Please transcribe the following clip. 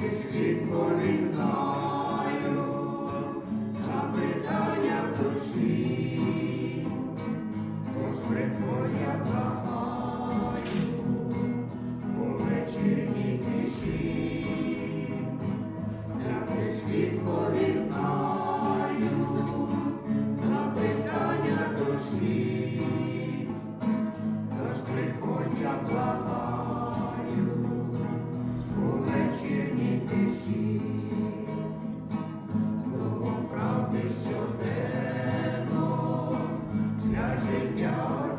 всіх відповідь на питання душі, Господь Твоя благаю. Savior.